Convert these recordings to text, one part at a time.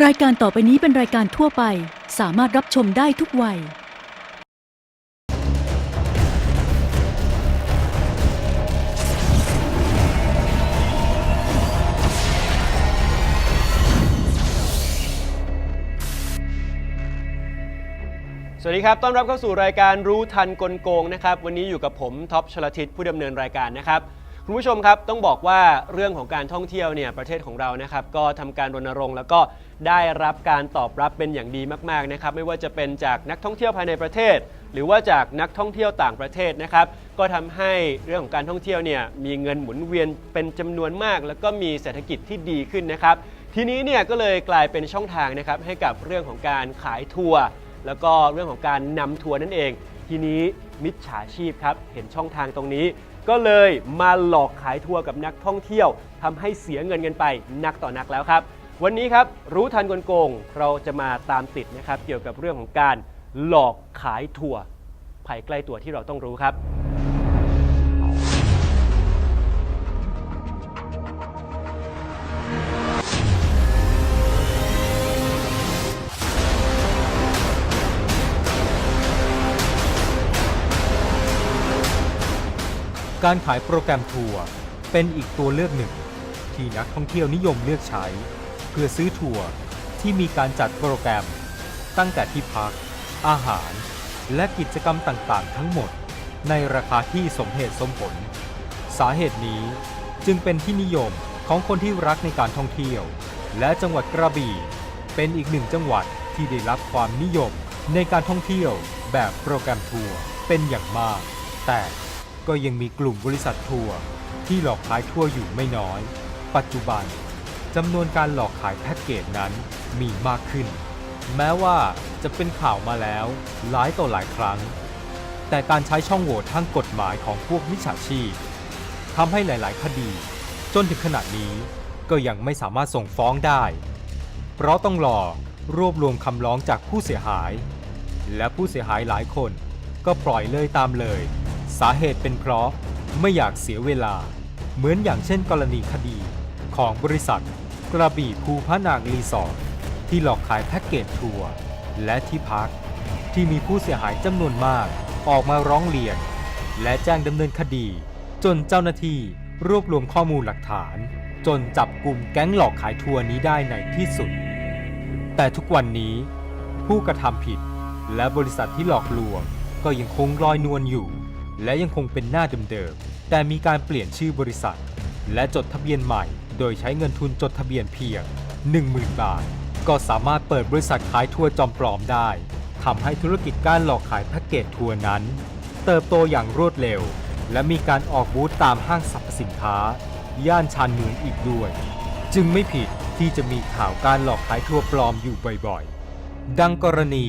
รายการต่อไปนี้เป็นรายการทั่วไป สามารถรับชมได้ทุกวัย สวัสดีครับ ต้อนรับเข้าสู่รายการรู้ทันกลโกงนะครับ วันนี้อยู่กับผมท็อปชลทิศผู้ดำเนินรายการนะครับ คุณผู้ชมครับต้องบอกว่าเรื่องของการท่องเที่ยวเนี่ยประเทศของเรานะครับก็ทำการรณรงค์แล้วก็ได้รับการตอบรับเป็นอย่างดีมากๆนะครับไม่ว่าจะเป็นจากนักท่องเที่ยวภายในประเทศ หรือว่าจากนักท่องเที่ยวต่างประเทศนะครับก็ทำให้เรื่องของการท่องเที่ยวเนี่ยมีเงินหมุนเวียนเป็นจำนวนมาก แล้วก็มีเศรษฐกิจที่ดีขึ้นนะครับทีนี้เนี่ยก็เลยกลายเป็นช่องทางนะครับให้กับเรื่องของการขายทัวร์แล้วก็เรื่องของการนำทัวร์นั่นเอง ทีนี้มิจฉาชีพครับเห็นช่องทางตรงนี้ ก็เลยมาหลอกขายทัวร์กับนักท่องเที่ยวทำให้เสียเงินกันไปนักต่อนักแล้วครับ วันนี้ครับรู้ทันกลโกงเราจะมาตามติดนะครับเกี่ยวกับเรื่องของการหลอกขายทัวร์ภัยใกล้ตัวที่เราต้องรู้ครับ การขายโปรแกรมทัวร์เป็นอีกตัวเลือกหนึ่ง ที่นักท่องเที่ยวนิยมเลือกใช้ เพื่อซื้อทัวร์ที่มีการจัดโปรแกรม ตั้งแต่ที่พัก อาหาร และกิจกรรมต่างๆ ทั้งหมด ในราคาที่สมเหตุสมผล สาเหตุนี้จึงเป็นที่นิยมของคนที่รักในการท่องเที่ยว และจังหวัดกระบี่ เป็นอีกหนึ่งจังหวัดที่ได้รับความนิยมในการท่องเที่ยวแบบโปรแกรมทัวร์เป็นอย่างมาก แต่ ก็ยังมีกลุ่มบริษัททัวร์ที่หลอกขายทัวร์อยู่ไม่น้อย ปัจจุบันจำนวนการหลอกขายแพ็กเกจนั้นมีมากขึ้น แม้ว่าจะเป็นข่าวมาแล้วหลายต่อหลายครั้ง แต่การใช้ช่องโหว่ทางกฎหมายของพวกมิจฉาชีพทำให้หลาย ๆ คดี จนถึงขณะนี้ก็ยังไม่สามารถส่งฟ้องได้ เพราะต้องรอรวบรวมคำร้องจากผู้เสียหาย และผู้เสียหายหลายคนก็ปล่อยเลยตามเลย สาเหตุเป็นเพราะไม่อยากเสียเวลา เหมือนอย่างเช่นกรณีคดีของบริษัท กระบี่ภูพระนางรีสอร์ทที่หลอกขายแพ็กเกจทัวร์และที่พัก ที่มีผู้เสียหายจำนวนมากออกมาร้องเรียน และแจ้งดำเนินคดี จนเจ้าหน้าที่รวบรวมข้อมูลหลักฐาน จนจับกลุ่มแก๊งหลอกขายทัวร์นี้ได้ในที่สุด แต่ทุกวันนี้ ผู้กระทำผิด และบริษัทที่หลอกลวงก็ยังคงลอยนวลอยู่ และยังคงเป็นหน้าเดิมๆ แต่มีการเปลี่ยนชื่อบริษัท และจดทะเบียนใหม่ โดยใช้เงินทุนจดทะเบียนเพียง 10,000 บาท ก็สามารถเปิดบริษัทขายทัวร์จอมปลอมได้ทำให้ธุรกิจการหลอกขายแพ็กเกจทัวร์นั้น เติบโตอย่างรวดเร็ว และมีการออกบูธตามห้างสรรพสินค้า ย่านชานเมืองอีกด้วย จึงไม่ผิดที่จะมีข่าวการหลอกขายทัวร์ปลอมอยู่บ่อยๆ ดังกรณี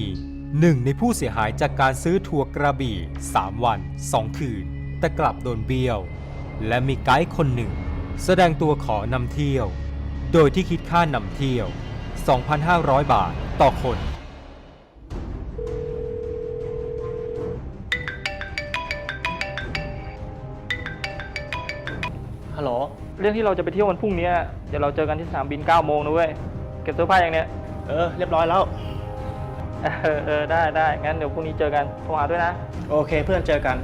หนึ่งในผู้เสียหายจากการซื้อทัวร์กระบี่ 3 วัน 2 คืน แต่กลับโดนเบี้ยว และมีไกด์คนหนึ่ง แสดงตัวขอนำเที่ยว โดยที่คิดค่านำเที่ยว 2,500 บาทต่อคน ฮัลโหล เรื่องที่เราจะไปเที่ยววันพรุ่งนี้ เดี๋ยวเราเจอกันที่สนามบิน9โมงนะเว้ย เก็บเสื้อผ้าอย่างเนี้ย เออ เรียบร้อยแล้ว เออเออได้ได้งั้นเดี๋ยวพรุ่งนี้เจอกันโทรหาด้วยนะ โอเคเพื่อนเจอกัน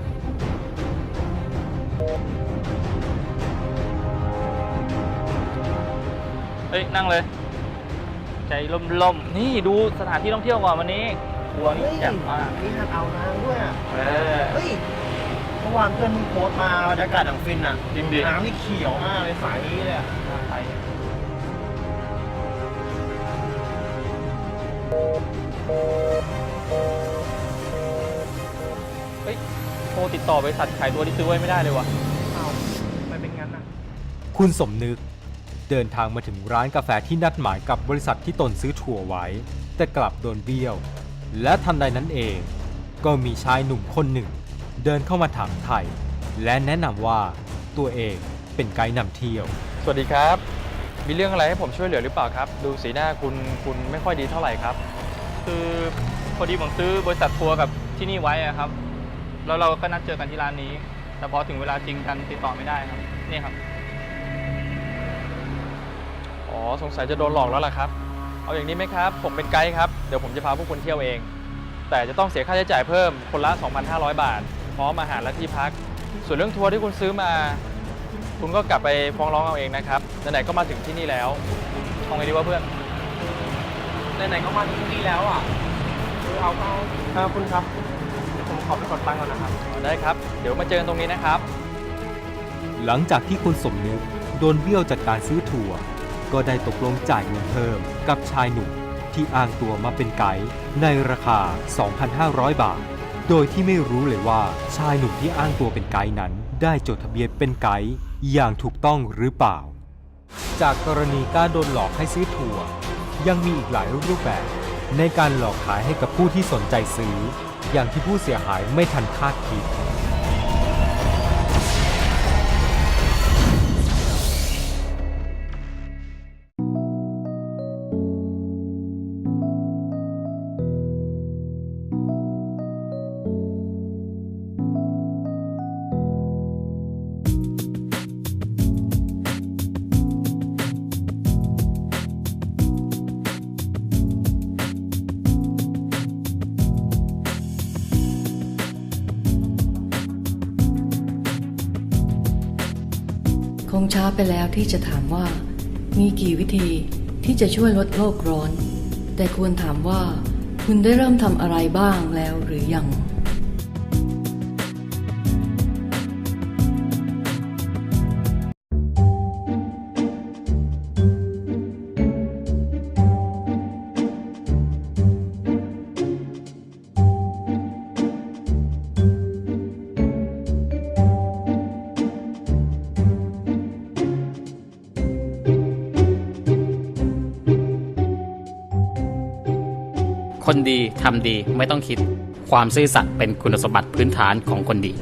เฮ้ย นั่งเลย ใจล่มๆ นี่ดูสถานที่ท่องเที่ยวก่อนวันนี้ทัวร์นี่แจ่มมากมีหาดเอานางด้วยอะเออ เฮ้ยเมื่อวานเพื่อนมึงโพสต์มาบรรยากาศอย่างฟินอะจริงดิ น้ำนี่เขียวมากเลยสายนี้เลยอะไป เฮ้ยโทรติดต่อบริษัทขายตัวที่ซื้อไว้ไม่ได้เลยวะเอาไม่เป็นงั้นอะ คุณสมนึก เดินทางมาถึงร้านกาแฟที่นัดหมายกับบริษัทที่ตนซื้อถั่วไว้ แต่กลับโดนเบี้ยว และทันใดนั้นเอง ก็มีชายหนุ่มคนหนึ่ง เดินเข้ามาถามไทย และแนะนำว่าตัวเองเป็นไกด์นำเที่ยว สวัสดีครับ มีเรื่องอะไรให้ผมช่วยเหลือหรือเปล่าครับ ดูสีหน้าคุณคุณไม่ค่อยดีเท่าไหร่ครับ คือพอดีผมซื้อบริษัททัวร์กับที่นี่ไว้อะครับ แล้วเราก็นัดเจอกันที่ร้านนี้ แต่พอถึงเวลาจริงกันติดต่อไม่ได้ครับ นี่ครับ อ๋อ สงสัยจะโดนหลอกแล้วล่ะครับ เอาอย่างนี้ไหมครับ ผมเป็นไกด์ครับ เดี๋ยวผมจะพาพวกคุณเที่ยวเอง แต่จะต้องเสียค่าใช้จ่ายเพิ่ม คนละ 2,500 บาท พร้อมอาหารและที่พัก ส่วนเรื่องทัวร์ที่คุณซื้อมา คุณก็กลับไปฟ้องร้องเอาเองนะครับ ไหนๆก็มาถึงที่นี่แล้วเอาไงดีวะเพื่อน ไหนๆก็มาถึงที่นี่แล้วอะเอาเอาเอาคุณครับเดี๋ยวผมขอไปกดตังค์ก่อนนะครับ ได้ครับ เดี๋ยวมาเจอกันตรงนี้นะครับ หลังจากที่คุณสมนึกโดนเบี้ยวจากการซื้อทัวร์ก็ได้ตกลงจ่ายเงินเพิ่มกับชายหนุ่มที่อ้างตัวมาเป็นไกด์ในราคา 2,500 บาท โดยที่ไม่รู้เลยว่าชายหนุ่มที่อ้างตัวเป็นไกด์นั้น ได้จดทะเบียนเป็นไกด์อย่างถูกต้องหรือเปล่า จากกรณีการโดนหลอกให้ซื้อทัวร์ ยังมีอีกหลายรูปแบบ ในการหลอกขายให้กับผู้ที่สนใจซื้อ อย่างที่ผู้เสียหายไม่ทันคาดคิด งช้าไปแล้วที่จะถามว่า มีกี่วิธีที่จะช่วยลดโลกร้อน แต่ควรถามว่า คุณได้เริ่มทำอะไรบ้างแล้วหรือยัง คนดีทำดีไม่ต้องคิด ความซื่อสัตย์เป็นคุณสมบัติพื้นฐานของคนดี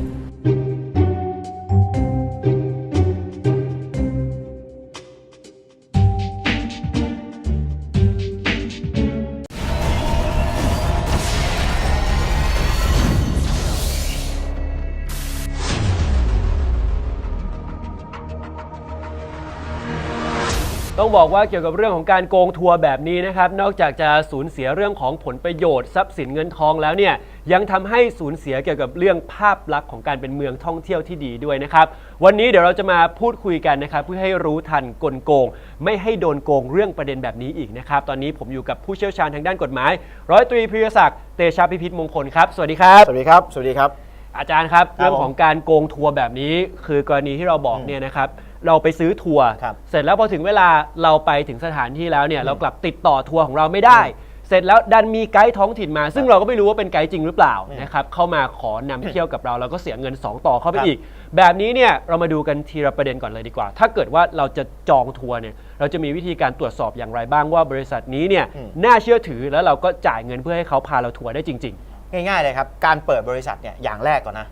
ต้องบอกว่าเกี่ยวกับเรื่องของการโกงทัวร์แบบนี้นะครับ นอกจากจะสูญเสียเรื่องของผลประโยชน์ทรัพย์สินเงินทองแล้วเนี่ยยังทำให้สูญเสียเกี่ยวกับเรื่องภาพลักษณ์ของการเป็นเมืองท่องเที่ยวที่ดีด้วยนะครับ วันนี้เดี๋ยวเราจะมาพูดคุยกันนะครับเพื่อให้รู้ทันกลโกง ไม่ให้โดนโกงเรื่องประเด็นแบบนี้อีกนะครับ ตอนนี้ผมอยู่กับผู้เชี่ยวชาญทางด้านกฎหมาย ร้อยตรีพิยศักดิ์เตชะพิพิธมงคลครับสวัสดีครับสวัสดีครับสวัสดีครับ อาจารย์ครับครับ เรื่องของการโกงทัวร์แบบนี้ คือกรณีที่เราบอกเนี่ยนะครับ เราไปซื้อทัวร์ครับ เสร็จแล้วพอถึงเวลาเราไปถึงสถานที่แล้วเนี่ยเรากลับติดต่อทัวร์ของเราไม่ได้ เสร็จแล้วดันมีไกด์ท้องถิ่นมา ซึ่งเราก็ไม่รู้ว่าเป็นไกด์จริงหรือเปล่าอืมนะครับเข้ามาขอนำเที่ยวกับเราเราก็เสียเงิน 2 ต่อเข้าไปครับ อีก แบบนี้เนี่ยเรามาดูกันทีละประเด็นก่อนเลยดีกว่า ถ้าเกิดว่าเราจะจองทัวร์เนี่ยเราจะมีวิธีการตรวจสอบอย่างไรบ้างว่าบริษัทนี้เนี่ยน่าเชื่อถือแล้วเราก็จ่ายเงินเพื่อให้เขาพาเราทัวร์ได้จริง ง่ายๆเลยครับ การเปิดบริษัทเนี่ยอย่างแรกก่อนนะ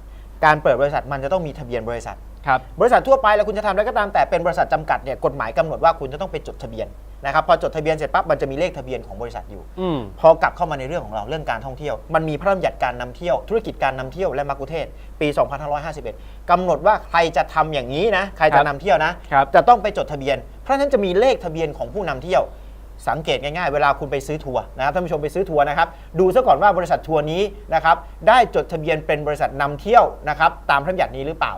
การเปิดบริษัทมันจะต้องมีทะเบียนบริษัทๆ ครับ บริษัททั่วไปแล้วคุณจะทำอะไรก็ตามแต่เป็นบริษัทจำกัดเนี่ยกฎหมายกำหนดว่าคุณจะต้องไปจดทะเบียนนะครับพอจดทะเบียนเสร็จปั๊บมันจะมีเลขทะเบียนของบริษัทอยู่ อืม พอกลับเข้ามาในเรื่องของเราเรื่องการท่องเที่ยว มันมีพระราชบัญญัติการนำเที่ยว ธุรกิจการนำเที่ยวและมักคุเทศก์ปี 2551กำหนดว่าใครจะทำอย่างนี้นะใครครัจะบ นำเที่ยวนะ ครับ จะต้องไปจดทะเบียน เพราะฉะนั้นจะมีเลขทะเบียนของผู้นำเที่ยว สังเกตง่ายๆ เวลาคุณไปซื้อทัวร์นะครับท่านผู้ชมไปซื้อทัวร์นะครับ ดูซะก่อนว่าบริษัททัวร์นี้นะครับได้จดทะเบียนเป็นบริษัทนำเที่ยวนะครับตามพระราชบัญญัตินี้หรือเปล่า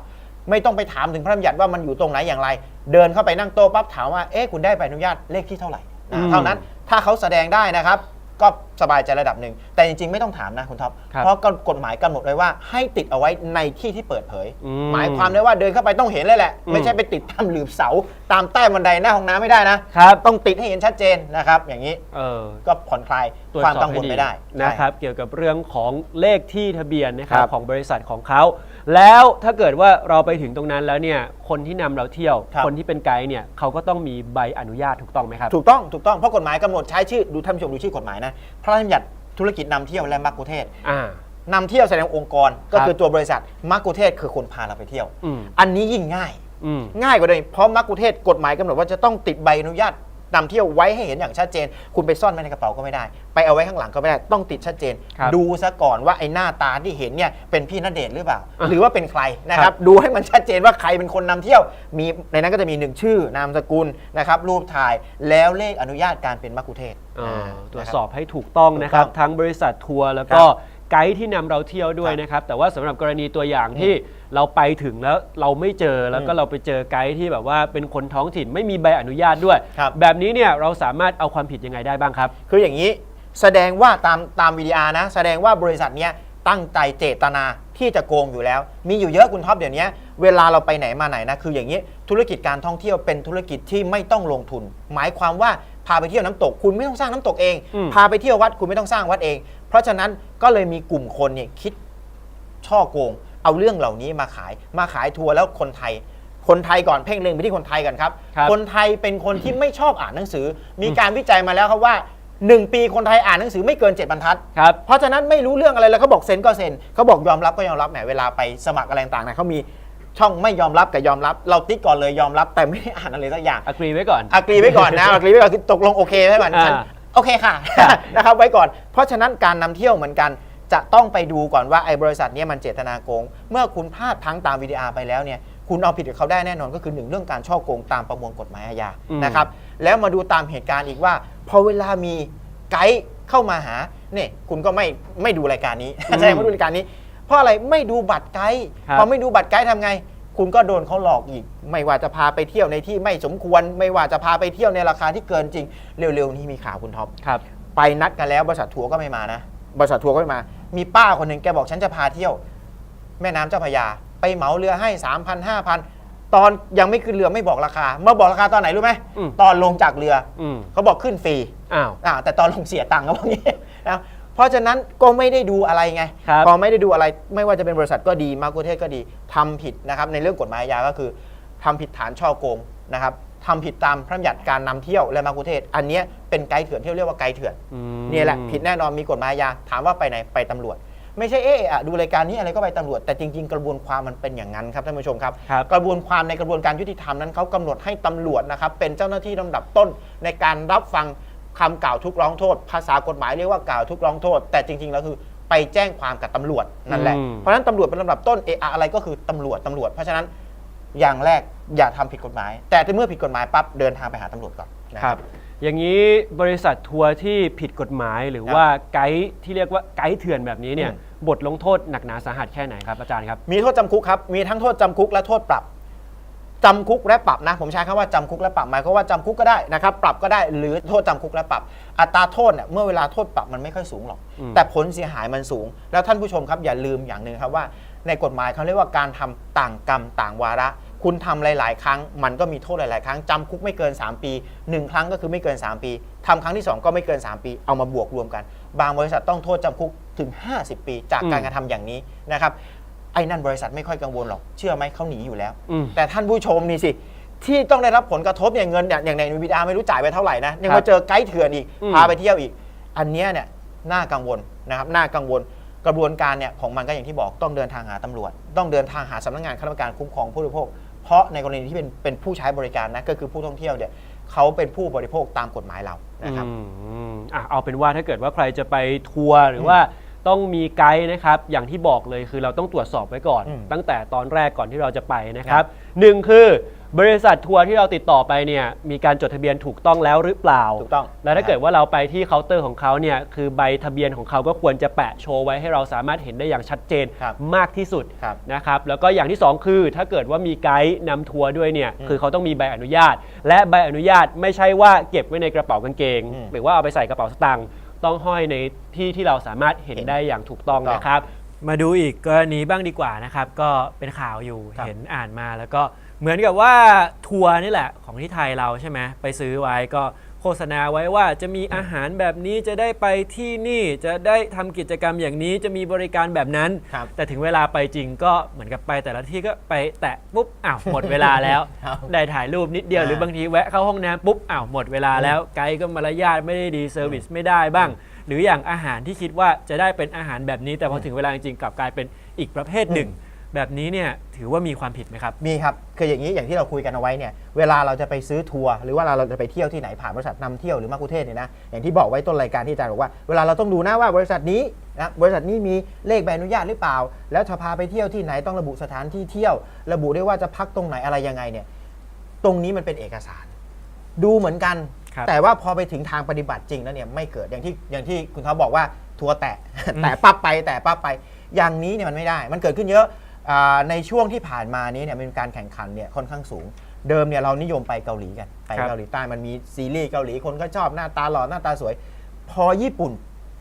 ไม่ต้องไปถามถึงพระราชบัญญัติว่ามันอยู่ตรงไหนอย่างไร เดินเข้าไปนั่งโต๊ะปั๊บถามว่าเอ๊ะคุณได้ใบอนุญาตเลขที่เท่าไหร่อืมเท่านั้นถ้าเขาแสดงได้นะครับ ก็สบายใจระดับหนึ่งแต่จริงๆ ไม่ต้องถามนะคุณท็อปครับเพราะกฎหมายกำหนดไว้ว่าให้ติดเอาไว้ในที่ที่เปิดเผย อืมหมายความได้ว่าเดินเข้าไปต้องเห็นเลยแหละ อืม ไม่ใช่ไปติดตามหลืบเสาตามใต้บันไดหน้าห้องน้ำไม่ได้นะครับ ต้องติดให้เห็นชัดเจนนะครับอย่างนี้เออก็ผ่อนคลายตรวจความสอบกังวให้ลดีไม่ได้นะครับใช่เกี่ยวกับเรื่องของเลขที่ทะเบียนนะครับครับ ของบริษัทของเขา แล้วถ้าเกิดว่าเราไปถึงตรงนั้นแล้วเนี่ยคนที่นำเราเที่ยวครับคนที่เป็นไกด์เนี่ยเขาก็ต้องมีใบอนุญาตถูกต้องไหมครับ ถูกต้องถูกต้องเพราะกฎหมายกำหนดใช้ชื่อดูท่านผู้ชมดูชื่อกฎหมายนะพระราชบัญญัติธุรกิจนำเที่ยวและมักคุเทศก์อ่า นำเที่ยวแสดงองค์กรก็ครับคือตัวบริษัทมักคุเทศก์คือคนพาเราไปเที่ยว อืม อันนี้ยิ่งง่าย อืม ง่ายกว่าเลยเพราะมักคุเทศก์กฎหมายกำหนดว่าจะต้องติดใบอนุญาต นำเที่ยวไว้ให้เห็นอย่างชัดเจน คุณไปซ่อนไว้ในกระเป๋าก็ไม่ได้ ไปเอาไว้ข้างหลังก็ไม่ได้ต้องติดชัดเจน ครับดูซะก่อนว่าไอ้หน้าตาที่เห็นเนี่ยเป็นพี่ณเดชน์หรือเปล่า อะหรือว่าเป็นใครนะคครัรับบ ดูให้มันชัดเจนว่าใครเป็นคนนำเที่ยวมีในนั้นก็จะมีหนึ่งชื่อนามสกุลนะครับรูปถ่ายแล้วเลขอนุญาตการเป็นมักคุเทศก์อ่าอ่าตรวจนะคสอบให้ถูกต้องนะครับ ถูกต้องทั้งบริษัททัวร์แล้วก็ครับ ไกด์ที่นำเราเที่ยวด้วยครับนะครับ แต่ว่าสำหรับกรณีตัวอย่างที่เราไปถึงแล้วเราไม่เจอแล้วก็อืมเราไปเจอไกด์ที่แบบว่าเป็นคนท้องถิ่นไม่มีใบอนุญาตด้วย ครับ แบบนี้เนี่ยเราสามารถเอาความผิดยังไงได้บ้างครับ คืออย่างนี้แสดงว่าตามตามวีดีอาร์นะ แสดงว่าบริษัทเนี้ยตั้งใจเจตนาที่จะโกงอยู่แล้ว มีอยู่เยอะคุณท็อปเดี๋ยวนี้เวลาเราไปไหนมาไหนนะคืออย่างนี้ธุรกิจการท่องเที่ยวเป็นธุรกิจที่ไม่ต้องลงทุน หมายความว่าพาไปเที่ยวน้ำตก คุณไม่ต้องสร้างน้ำตกเอง อืม พาไปเที่ยววัดคุณไม่ต้องสร้างวัดเอง เพราะฉะนั้นก็เลยมีกลุ่มคนเนี่ยคิดช่อโกง เอาเรื่องเหล่านี้มาขาย มาขายทัวร์แล้วคนไทย คนไทยก่อนเพ่งเล็งไปที่คนไทยกันครับ ครับคนไทยเป็นคนที่ไม่ชอบอ่านหนังสือ มีการวิจัยมาแล้วครับว่า 1 ปีคนไทยอ่านหนังสือไม่เกิน 7บรรทัด ครับ เพราะฉะนั้นไม่รู้เรื่องอะไรแล้วเขาบอกเซ็นก็เซ็นเขาบอกยอมรับก็ยอมรับแหมเวลาไปสมัครอะไรต่างๆนะเขามีช่องไม่ยอมรับกับยอมรับ เราติ๊กก่อนเลยยอมรับแต่ไม่ได้อ่านอะไรสักอย่างอักรีไว้ก่อนอักรีไว้ก่อนนะอักรีไว้ก่อนคือตกลงโอเคไว้ก่อนอ่าฉัน โอเคค่ะ นะครับไว้ก่อน เพราะฉะนั้นการนำเที่ยวเหมือนกัน จะต้องไปดูก่อนว่าไอ้บริษัทเนี้มันเจตนาโกง เมื่อคุณพลาดพลั้งตามวีดีอาร์ไปแล้วเนี่ยคุณเอาผิดกับเขาได้แน่นอนก็คือหนึ่งเรื่องการช่อโกงตามประมวลกฎหมายอาญาอืม นะครับ แล้วมาดูตามเหตุการณ์อีกว่า พอเวลามีไกด์เข้ามาหาเนี่ยคุณก็ไม่ไม่ดูรายการนี้ แสดงว่าดูรายการนี้ เพราะอะไรไม่ดูบัตรไกด์ครับ พอไม่ดูบัตรไกด์ทำไง คุณก็โดนเขาหลอกอีก ไม่ว่าจะพาไปเที่ยวในที่ไม่สมควร ไม่ว่าจะพาไปเที่ยวในราคาที่เกินจริง เร็วๆนี้มีข่าวคุณท็อปครับ ไปนัดกันแล้วบริษัททัวร์ก็ไม่มานะ บริษัททัวร์ก็ไม่มา มีป้าคนหนึ่งแกบอกฉันจะพาเที่ยว แม่น้ำเจ้าพระยา ไปเหมาเรือให้3 0 0 0 5,000ตอนยังไม่ขึ้นเรือไม่บอกราคา เมื่อบอกราคาตอนไหนรู้ไหมอืม ตอนลงจากเรือ อืมเขาบอกขึ้นฟรี อ้าว อ่าแต่ตอนลงเสียตังค์เขาบอกอย่างนี้นะ เพราะฉะนั้นก็ไม่ได้ดูอะไรไง ครับพอไม่ได้ดูอะไรไม่ว่าจะเป็นบริษัทก็ดีมาร์กเทศก็ดีทำผิดนะครับในเรื่องกฎหมายอาญาก็คือทำผิดฐานช่อโกงนะครับทำผิดตามพระราชบัญญัติการนำเที่ยวและมาร์กเทศ อันเนี้ยเป็นไกด์เถื่อนที่เรียกว่าไกด์เถื่อน อืม เนี่ยแหละผิดแน่นอนมีกฎหมายอาญาถามว่าไปไหนไปตำรวจ ไม่ใช่เอ๊ะอะดูรายการนี้อะไรก็ไปตำรวจ แต่จริง ๆ กระบวนความมันเป็นอย่างนั้นครับท่านผู้ชมครับ ครับ กระบวนความในกระบวนการยุติธรรมนั้นเขากำหนดให้ตำรวจนะครับเป็นเจ้าหน้าที่ลำดับต้นในการรับฟัง คำกล่าวทุกร้องโทษ ภาษากฎหมายเรียกว่ากล่าวทุกร้องโทษ แต่จริงๆแล้วคือไปแจ้งความกับตำรวจนั่นแหละ อืม เพราะฉะนั้นตำรวจเป็นลำดับต้นเอะอะอะไรก็คือตำรวจตำรวจ เพราะฉะนั้นอย่างแรกอย่าทำผิดกฎหมาย แต่เมื่อผิดกฎหมายปั๊บเดินทางไปหาตำรวจก่อนนะคครัรับบอย่างนี้บริษัททัวร์ที่ผิดกฎหมายหรือครับว่าไกด์ที่เรียกว่าไกด์เถื่อนแบบนี้เนี่ยอืมบทลงโทษหนักหนาสาหัสแค่ไหนครับอาจารย์ครับ มีโทษจำคุกครับ มีทั้งโทษจำคุกและโทษปรับ จำคุกและปรับนะ ผมใช้คำว่าจำคุกและปรับหมายความว่าจำคุกก็ได้นะครับ ปรับก็ได้หรือโทษจำคุกและปรับ อัตราโทษเนี่ยเมื่อเวลาโทษปรับมันไม่ค่อยสูงหรอกอืมแต่ผลเสียหายมันสูง แล้วท่านผู้ชมครับอย่าลืมอย่างหนึ่งครับว่า ในกฎหมายเขาเรียกว่าการทำต่างกรรมต่างวาระ คุณทำหลาย ๆ ครั้ง มันก็มีโทษหลาย ๆ ครั้งจำคุกไม่เกิน 3 ปีหนึ่งครั้งก็คือไม่เกิน 3 ปีทำครั้งที่สองก็ไม่เกิน 3 ปี เอามาบวกรวมกัน บางบริษัทต้องโทษจำคุกถึง 50 ปี จากการอืมกระทำอย่างนี้นะครับไอ้นั่นบริษัทไม่ค่อยกังวลหรอก เชื่อไหมเขาหนีอยู่แล้ว อืม แต่ท่านผู้ชมนี่สิ ที่ต้องได้รับผลกระทบเนี่ยเงินเนี่ยอย่างในวีดาไม่รู้จ่ายไปเท่าไหร่นะยังครัมาบเจอไกด์เถื่อนอีกอืม พาไปเที่ยวอีก อันเนี้ยเนี่ยน่ากังวลนะครับน่ากังวลกระบวนการเนี่ยของมันก็อย่างที่บอกต้องเดินทางหาตำรวจ ต้องเดินทางหาสำนักงานคณะกรรมการคุ้มครองผู้บริโภค เพราะในกรณีที่เป็นเป็นผู้ใช้บริการนะก็คือผู้ท่องเที่ยวเนี่ยเขาเป็นผู้บริโภคตามกฎหมายเรานะครับ อืมอะเอาเป็นว่าถ้าเกิดว่าใครจะไปทัวร์หรือว่า ต้องมีไกด์นะครับ อย่างที่บอกเลยคือเราต้องตรวจสอบไว้ก่อน อืมตั้งแต่ตอนแรกก่อนที่เราจะไปนะครับหนึ่งคือบริษัททัวร์ที่เราติดต่อไปเนี่ยมีการจดทะเบียนถูกต้องแล้วหรือเปล่าถูกต้องแล้วถ้าเกิดว่าเราไปที่เคาน์เตอร์ของเขาเนี่ยคือใบทะเบียนของเขาก็ควรจะแปะโชว์ไว้ให้เราสามารถเห็นได้อย่างชัดเจนครับมากที่สุดครับนะครับแล้วก็อย่างที่2คือถ้าเกิดว่ามีไกด์นำทัวร์ด้วยเนี่ยอืมคือเขาต้องมีใบอนุญาต และใบอนุญาตไม่ใช่ว่าเก็บไว้ในกระเป๋ากางเกง อืม หรือว่าเอาไปใส่กระเป๋าสตางค์ ต้องห้อยในที่ที่เราสามารถเห็นเห็นได้อย่างถูกต้องถูกต้องนะครับ มาดูอีกกรณีบ้างดีกว่านะครับ ก็เป็นข่าวอยู่ครับ เห็นอ่านมาแล้วก็เหมือนกับว่าทัวร์นี่แหละของที่ไทยเราใช่ไหมไปซื้อไว้ก็โฆ ษณาไว้ว่าจะมีอาหารแบบนี้จะได้ไปที่นี่จะได้ทำกิจกรรมอย่างนี้จะมีบริการแบบนั้น ครับแต่ถึงเวลาไปจริงก็เหมือนกับไปแต่ละที่ก็ไปแตะปุ๊บอ้าวหมดเวลาแล้ว ครับได้ถ่ายรูปนิดเดียวอ่า หรือบางทีแวะเข้าห้องน้ำปุ๊บอ้าวหมดเวลาแล้วไกด์ก็มารยาทไม่ได้ดีเซอร์วิสไม่ได้บ้าง หรืออย่างอาหารที่คิดว่าจะได้เป็นอาหารแบบนี้ แต่พอถึงเวลาจริงๆกลับกลายเป็นอีกประเภทหนึ่ง แบบนี้เนี่ยถือว่ามีความผิดไหมครับ มีครับคืออย่างนี้อย่างที่เราคุยกันเอาไว้เนี่ยเวลาเราจะไปซื้อทัวร์หรือว่าเราจะไปเที่ยวที่ไหนผ่านบริษัทนำเที่ยวหรือมาคุเทศเนี่ยนะอย่างที่บอกไว้ต้นรายการที่อาจารย์บอกว่าเวลาเราต้องดูนะว่าบริษัทนี้นะบริษัทนี้มีเลขใบอนุญาตหรือเปล่า แล้วจะพาไปเที่ยวที่ไหนต้องระบุสถานที่เที่ยว ระบุได้วยว่าจะพักตรงไหนอะไรยังไงเนี่ยตรงนี้มันเป็นเอกสาร ดูเหมือนกันครับแต่ว่าพอไปถึงทางปฏิบัติจริงแล้วเนี่ยไม่เกิดอย่างที่อย่างที่คุณท็อปบอกว่าทัวร์แตะแต่ปั๊บไปแต่ปั๊บไปอย่างนี้เนี่ยมันไม่ได้ มันเกิดขึ้นเยอะอา ในช่วงที่ผ่านมานี้เนี่ยมันมีการแข่งขันเนี่ยค่อนข้างสูง เดิมเนี่ยเรานิยมไปเกาหลีกัน ไปครับเกาหลีใต้มันมีซีรีส์เกาหลีคนก็ชอบหน้าตาหล่อหน้าตาสวย พอญี่ปุ่น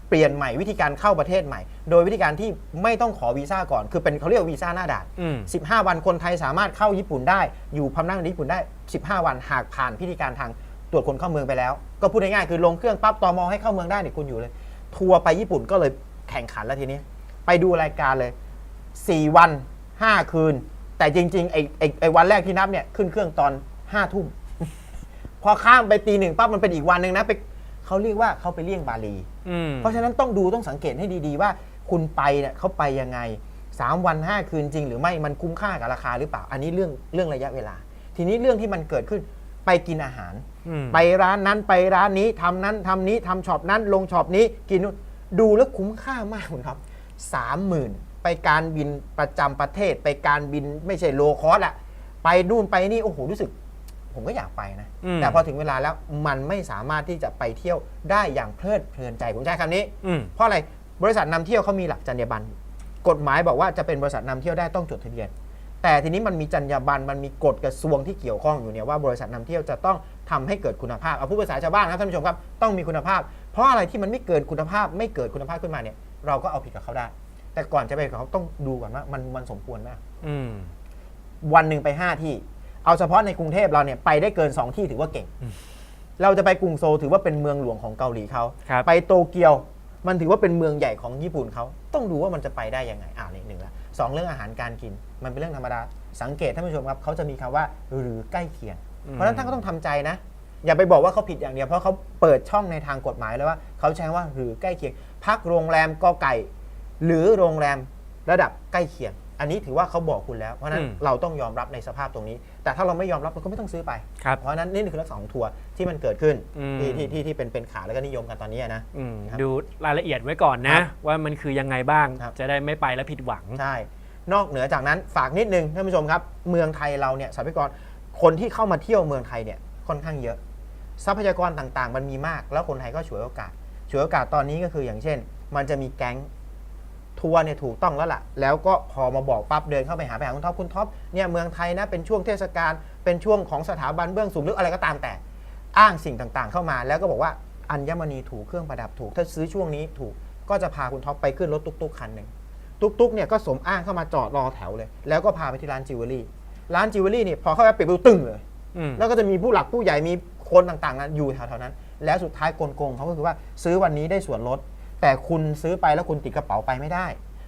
เปลี่ยนใหม่วิธีการเข้าประเทศใหม่ โดยวิธีการที่ไม่ต้องขอวีซ่าก่อน คือเป็นเขาเรียกว่าวีซ่าหน้าด่านอืม15 วันคนไทยสามารถเข้าญี่ปุ่นได้ อยู่พำนักในญี่ปุ่นได้ 15 วันหากผ่านพิธีการทางตรวจคนเข้าเมืองไปแล้ว ก็พูดง่ายๆคือลงเครื่องปั๊บตมให้เข้าเมืองได้เนี่ยคุณอยู่เลย ทัวร์ไปญี่ปุ่นก็เลยแข่งขันแล้วทีนี้ ไปดูรายการเลย 4 วัน 5 คืน แต่จริงๆไอ้ไอ้ไอ้วันแรกที่นับเนี่ยขึ้นเครื่องตอน5ทุ่ม พอข้ามไปตีหนึ่งปั๊บมันเป็นอีกวันหนึ่งนะไปเขาเรียกว่าเขาไปเลี่ยงบาลี อืมเพราะฉะนั้นต้องดูต้องสังเกตให้ดีๆว่า คุณไปเนี่ยเขาไปยังไง 3 วัน 5 คืนจริง หรือไม่มันคุ้มค่ากับราคาหรือเปล่า อันนี้เรื่องเรื่องระยะเวลา ทีนี้เรื่องที่มันเกิดขึ้นไปกินอาหาร อืมไปร้านนั้นไปร้านนี้ทำนั้นทำนี้ทำช็อปนั้นลงช็อปนี้กินนู่นดูแล้วคุ้มค่ามากคุณครับสามหมื่น ไปการบินประจำประเทศ ไปการบินไม่ใช่โลคอสอะไปนู่นไปนี่โอ้โหรู้สึก ผมก็อยากไปนะ อืม แต่พอถึงเวลาแล้วมันไม่สามารถที่จะไปเที่ยวได้อย่างเพลิดเพลินใจผมใช้คำนี้ อืม เพราะอะไรบริษัทนำเที่ยวเขามีหลักจรรยาบรรณกฎหมายบอกว่าจะเป็นบริษัทนำเที่ยวได้ต้องจดทะเบียน แต่ทีนี้มันมีจรรยาบรรณมันมีกฎกระทรวงที่เกี่ยวข้องอยู่เนี่ยว่าบริษัทนำเที่ยวจะต้องทำให้เกิดคุณภาพเอาผู้ภาษาชาวบ้านนะครับท่านผู้ชมครับต้องมีคุณภาพ เพราะอะไรที่มันไม่เกิดคุณภาพไม่เกิดคุณภาพขึ้นมาเนี่ยเราก็เอาผิดกับเขาได้ แต่ก่อนจะไปกับเขาต้องดูก่อนว่ามันมันสมควรมากอืมวันหนึ่งไป5ที่ เอาเฉพาะในกรุงเทพเราเนี่ยไปได้เกิน2ที่ถือว่าเก่ง เราจะไปกรุงโซลถือว่าเป็นเมืองหลวงของเกาหลีเขาครับ ไปโตเกียวมันถือว่าเป็นเมืองใหญ่ของญี่ปุ่นเขาต้องดูว่ามันจะไปได้ยังไงอ่านี่หนึ่งละสองเรื่องอาหารการกิน มันเป็นเรื่องธรรมดาสังเกตท่านผู้ชมครับเขาจะมีคำว่าหรือใกล้เคียง เพราะฉะนั้นท่านก็ต้องทำใจนะ อย่าไปบอกว่าเขาผิดอย่างเดียวเพราะเขาเปิดช่องในทางกฎหมายเลยว่าเขาใช้ว่าหรือใกล้เคียง พักโรงแรมกอไก่ หรือโรงแรมระดับใกล้เคียง อันนี้ถือว่าเขาบอกคุณแล้ว เพราะฉะนั้นอืมเราต้องยอมรับในสภาพตรงนี้ แต่ถ้าเราไม่ยอมรับเราก็ไม่ต้องซื้อไป ครับเพราะฉะนั้นนี่คือลักษณะของทัวร์ที่มันเกิดขึ้นอืม ที่ที่ที่ที่เป็นเป็นขาแล้วก็นิยมกันตอนนี้นะ อืมครับดูรายละเอียดไว้ก่อนคนะรับว่ามันคือยังไงบ้าง ครับ จะได้ไม่ไปแล้วผิดหวัง ใช่ นอกเหนือจากนั้นฝากนิดนึงท่านผู้ชมครับ เมืองไทยเราเนี่ยทรัพยากรคนที่เข้ามาเที่ยวเมืองไทยเนี่ยค่อนข้างเยอะ ทรัพยากรต่างๆ มันมีมาก แล้วคนไทยก็ฉวยโอกาสฉวยโอกาสตอนนี้ก็คืออย่างเช่น มันจะมีแก๊ง ทัวร์เนี่ยถูกต้องแล้วล่ะ แล้วก็พอมาบอกปั๊บเดินเข้าไปหาไปหาคุณท็อปคุณท็อปเนี่ยเมืองไทยนะเป็นช่วงเทศกาลเป็นช่วงของสถาบันเบื้องสูงหรืออะไรก็ตามแต่ อ้างสิ่งต่างๆ เข้ามาแล้วก็บอกว่าอัญมณีถูกเครื่องประดับถูกถ้าซื้อช่วงนี้ถูกก็จะพาคุณท็อปไปขึ้นรถตุ๊กๆคันหนึ่งตุ๊กๆเนี่ยก็สมอ้างเข้ามาจอดรอแถวเลย แล้วก็พาไปที่ร้านจิวเวลรี่ร้านจิวเวลรี่เนี่ยพอเข้าไปปิดประตูตึ้งเลยอืมแล้วก็จะมีผู้หลักผู้ใหญ่มีคนต่างๆนั้นอยู่แถวๆนั้น แล้วสุดท้ายกลโกงเขาก็คือว่าซื้อวันนี้ได้ส่วนลด แต่คุณซื้อไปแล้วคุณติดกระเป๋าไปไม่ได้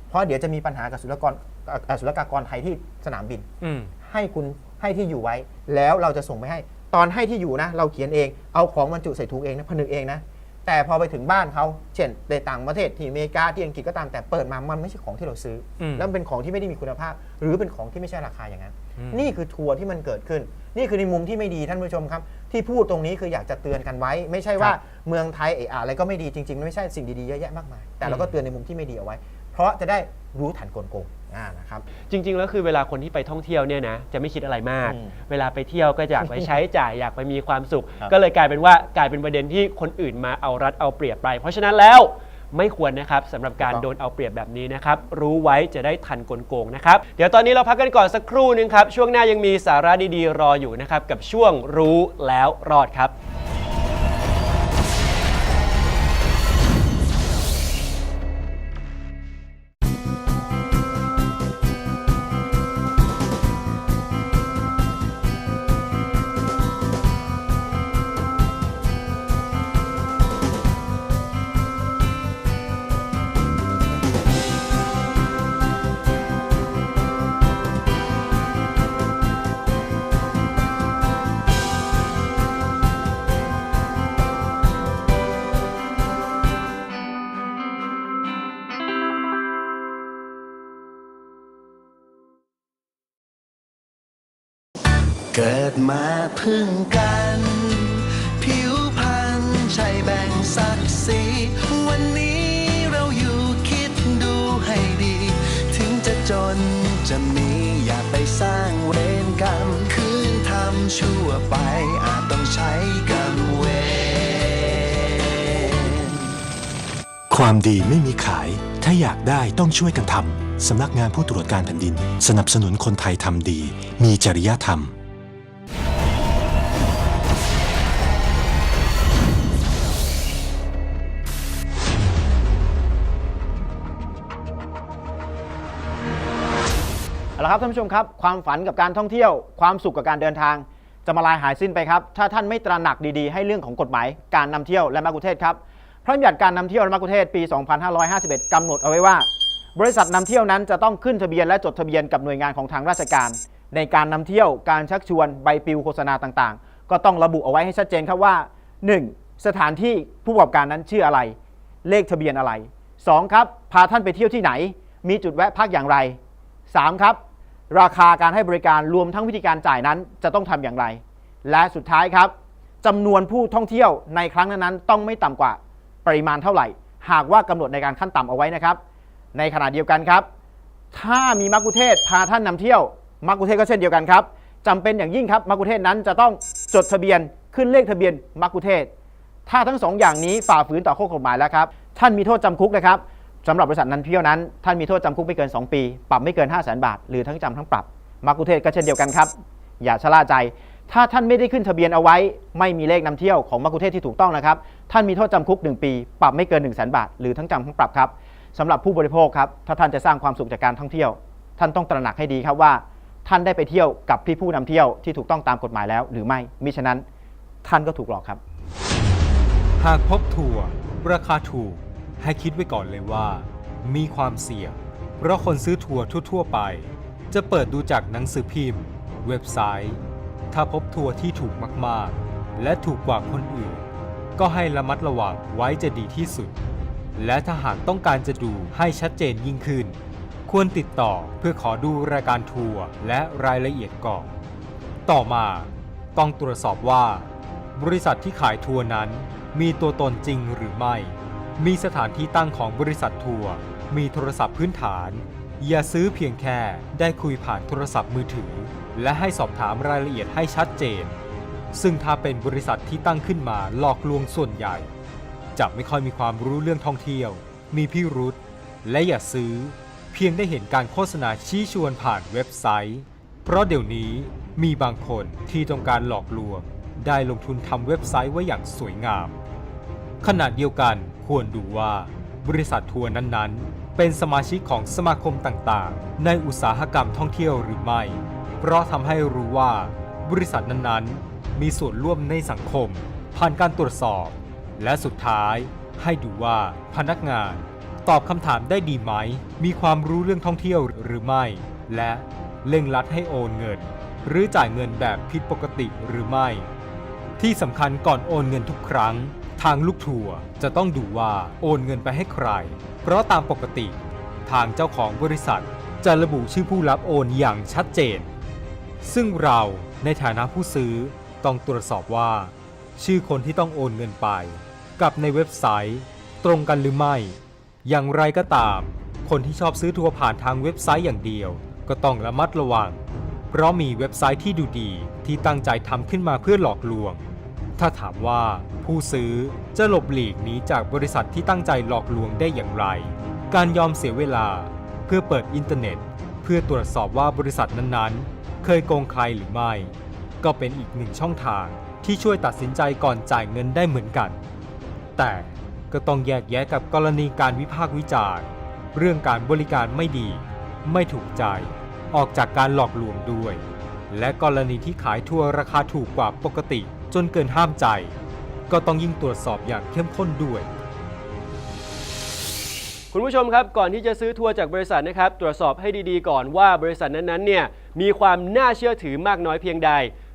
เพราะเดี๋ยวจะมีปัญหากับศุลกรเอ่อศุลกากรไทยที่สนามบินอืมให้คุณให้ที่อยู่ไว้ แล้วเราจะส่งไปให้ ตอนให้ที่อยู่นะ เราเขียนเองเอาของบรรจุใส่ถุงเองนะผนึกเองนะแต่พอไปถึงบ้านเขาเช่นในต่างประเทศที่อเมริกาที่อังกฤษก็ตามแต่เปิดมามันไม่ใช่ของที่เราซื้ออมแล้วมันเป็นของที่ไม่ได้มีคุณภาพ หรือเป็นของที่ไม่ใช่ราคาอย่างนั้นอืม นี่คือทัวร์ที่มันเกิดขึ้น นี่คือในมุมที่ไม่ดีท่านผู้ชมครับ ที่พูดตรงนี้คืออยากจะเตือนกันไว้ ไม่ใช่ว่าเมืองไทยเอะอะอะไรก็ไม่ดีจริงๆมันไม่ใช่สิ่งดีๆเยอะแยะมากมาย แต่เราก็เตือนในมุมที่ไม่ดีเอาไว้ เพราะจะได้รู้ทันกลโกงอ่านะครับจริง ๆ แล้วคือเวลาคนที่ไปท่องเที่ยวเนี่ยนะจะไม่คิดอะไรมากอืมเวลาไปเที่ยวก็อยากไปใช้จ่ายอยากไปมีความสุขครับก็เลยกลายเป็นว่ากลายเป็นประเด็นที่คนอื่นมาเอารัดเอาเปรียบไป เพราะฉะนั้นแล้ว ไม่ควรนะครับสำหรับการโดนเอาเปรียบแบบนี้นะครับรู้ไว้จะได้ทันกลโกงนะครับ เดี๋ยวตอนนี้เราพักกันก่อนสักครู่นึงครับช่วงหน้ายังมีสาระดีๆ รออยู่นะครับกับช่วงรู้แล้วรอดครับ เกิดมาพึ่งกัน ผิวพรรณใช่แบ่งศักดิ์ศรีวันนี้เราอยู่คิดดูให้ดี ถึงจะจนจะมีอย่าไปสร้างเวรกรรม คืนทำชั่วไปอาจต้องใช้กรรมเวรความดีไม่มีขาย ถ้าอยากได้ต้องช่วยกันทำสำนักงานผู้ตรวจการแผ่นดิน สนับสนุนคนไทยทำดี มีจริยธรรม เอาละครับท่านผู้ชมครับ ความฝันกับการท่องเที่ยว ความสุขกับการเดินทาง จะมาลายหายสิ้นไปครับ ถ้าท่านไม่ตระหนักดีๆ ให้เรื่องของกฎหมายการนำเที่ยวและมากุเทศครับ พระบัญญัติการนำเที่ยวและมากุเทศปี 2551กำหนดเอาไว้ว่า บริษัทนำเที่ยวนั้นจะต้องขึ้นทะเบียนและจดทะเบียนกับหน่วยงานของทางราชการ ในการนำเที่ยวการชักชวนใบปลิวโฆษณาต่างๆ ก็ต้องระบุเอาไว้ให้ชัดเจนครับว่า 1. สถานที่ผู้ประกอบการนั้นชื่ออะไร เลขทะเบียนอะไร 2. ครับพาท่านไปเที่ยวที่ไหน มีจุดแวะพักอย่างไร 3. ครับ ราคาการให้บริการรวมทั้งวิธีการจ่ายนั้นจะต้องทำอย่างไร และสุดท้ายครับจำนวนผู้ท่องเที่ยวในครั้งนั้นๆต้องไม่ต่ำกว่าปริมาณเท่าไหร่ หากว่ากำหนดในการขั้นต่ำเอาไว้นะครับ ในขณะเดียวกันครับ ถ้ามีมักคุเทศพาท่านนำเที่ยวมักคุเทศก็เช่นเดียวกันครับจำเป็นอย่างยิ่งครับมักคุเทศนั้นจะต้องจดทะเบียนขึ้นเลขทะเบียนมักคุเทศ ถ้าทั้งสองอย่างนี้ฝ่าฝืนต่อข้อกฎหมายแล้วครับ ท่านมีโทษจำคุกนะครับ สำหรับบริษัทนั้นเที่ยวนั้น ท่านมีโทษจำคุกไม่เกิน 2 ปี ปรับไม่เกิน 5 0 0 0 0 0 บาท หรือทั้งจำทั้งปรับมักคุเทศก็เช่นเดียวกันครับ อย่าชะล่าใจ ถ้าท่านไม่ได้ขึ้นทะเบียนเอาไว้ ไม่มีเลขนำเที่ยวของมักคุเทศที่ถูกต้องนะครับ ท่านมีโทษจำคุก 1 ปี ปรับไม่เกิน 1 0 0 0 0แบาท หรือทั้งจำทั้งปรับครับสำหรับผู้บริโภคครับ ถ้าท่านจะสร้างความสุขจากการท่องเที่ยว ท่านต้องตระหนักให้ดีครับว่า ท่านได้ไปเที่ยวกับที่ผู้นำเที่ยวที่ถูกต้องตามกฎหมายแล้ว หรือไม่ มิฉะนั้น ท่านก็ถูกหลอกครับ หากพบทัวร์ราคาถูก ให้คิดไว้ก่อนเลยว่า มีความเสี่ยง เพราะคนซื้อทัวร์ทั่ว ๆ ไป จะเปิดดูจากหนังสือพิมพ์ เว็บไซต์ ถ้าพบทัวร์ที่ถูกมากๆ และถูกกว่าคนอื่น ก็ให้ระมัดระวังไว้จะดีที่สุด และถ้าหากต้องการจะดูให้ชัดเจนยิ่งขึ้น ควรติดต่อเพื่อขอดูรายการทัวร์และรายละเอียดก่อนต่อมาต้องตรวจสอบว่า บริษัทที่ขายทัวร์นั้นมีตัวตนจริงหรือไม่ มีสถานที่ตั้งของบริษัททัวร์ มีโทรศัพท์พื้นฐาน อย่าซื้อเพียงแค่ได้คุยผ่านโทรศัพท์มือถือ และให้สอบถามรายละเอียดให้ชัดเจน ซึ่งถ้าเป็นบริษัทที่ตั้งขึ้นมาหลอกลวงส่วนใหญ่ จะไม่ค่อยมีความรู้เรื่องท่องเที่ยว มีพิรุษและอย่าซื้อ เพียงได้เห็นการโฆษณาชี้ชวนผ่านเว็บไซต์ เพราะเดี๋ยวนี้มีบางคนที่ต้องการหลอกลวง ได้ลงทุนทำเว็บไซต์ไว้อย่างสวยงาม ขณะเดียวกัน ควรดูว่าบริษัททัวร์นั้นๆ เป็นสมาชิกของสมาคมต่างๆ ในอุตสาหกรรมท่องเที่ยวหรือไม่ เพราะทำให้รู้ว่าบริษัทนั้นๆ มีส่วนร่วมในสังคม ผ่านการตรวจสอบ และสุดท้ายให้ดูว่าพนักงาน ตอบคำถามได้ดีไหม มีความรู้เรื่องท่องเที่ยวหรือไม่ และเร่งรัดให้โอนเงิน หรือจ่ายเงินแบบผิดปกติหรือไม่ ที่สำคัญก่อนโอนเงินทุกครั้ง ทางลูกทัวร์จะต้องดูว่าโอนเงินไปให้ใคร เพราะตามปกติ ทางเจ้าของบริษัทจะระบุชื่อผู้รับโอนอย่างชัดเจน ซึ่งเราในฐานะผู้ซื้อต้องตรวจสอบว่า ชื่อคนที่ต้องโอนเงินไป กับในเว็บไซต์ ตรงกันหรือไม่ อย่างไรก็ตาม คนที่ชอบซื้อทัวร์ผ่านทางเว็บไซต์อย่างเดียว ก็ต้องระมัดระวัง เพราะมีเว็บไซต์ที่ดูดีที่ตั้งใจทำขึ้นมาเพื่อหลอกลวง ถ้าถามว่าผู้ซื้อจะหลบหลีกหนีจากบริษัทที่ตั้งใจหลอกลวงได้อย่างไร การยอมเสียเวลาเพื่อเปิดอินเทอร์เน็ต เพื่อตรวจสอบว่าบริษัทนั้นๆ เคยโกงใครหรือไม่ ก็เป็นอีกหนึ่งช่องทางที่ช่วยตัดสินใจก่อนจ่ายเงินได้เหมือนกัน แต่ก็ต้องแยกแยะกับกรณีการวิพากษ์วิจารณ์ เรื่องการบริการไม่ดี ไม่ถูกใจ ออกจากการหลอกลวงด้วย และกรณีที่ขายทัวร์ราคาถูกกว่าปกติ จนเกินห้ามใจ ก็ต้องยิ่งตรวจสอบอย่างเข้มข้นด้วย คุณผู้ชมครับก่อนที่จะซื้อทัวร์จากบริษัทนะครับตรวจสอบให้ดีๆ ก่อนว่าบริษัทนั้นๆเนี่ยมีความน่าเชื่อถือมากน้อยเพียงใด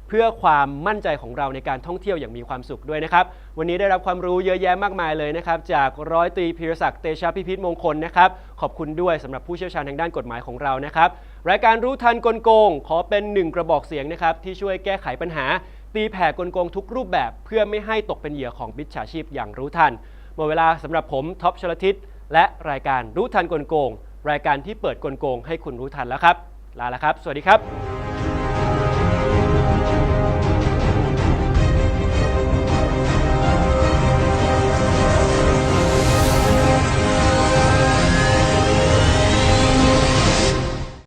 เพื่อความมั่นใจของเราในการท่องเที่ยวอย่างมีความสุขด้วยนะครับวันนี้ได้รับความรู้เยอะแยะมากมายเลยนะครับจากร้อยตรีพิรศักดิ์เตชะพิพิธมงคลนะครับขอบคุณด้วยสำหรับผู้เชี่ยวชาญทางด้านกฎหมายของเรานะครับรายการรู้ทันกลโกง ขอเป็นหนึ่งกระบอกเสียงนะครับที่ช่วยแก้ไขปัญหา ตีแผ่กลโกงทุกรูปแบบ เพื่อไม่ให้ตกเป็นเหยื่อของมิจฉาชีพอย่างรู้ทัน หมดเวลาสำหรับผมท็อปชลทิศและรายการรู้ทันกลโกง รายการที่เปิดกลโกงให้คุณรู้ทันแล้วครับ ลาแล้วครับ สวัสดีครับ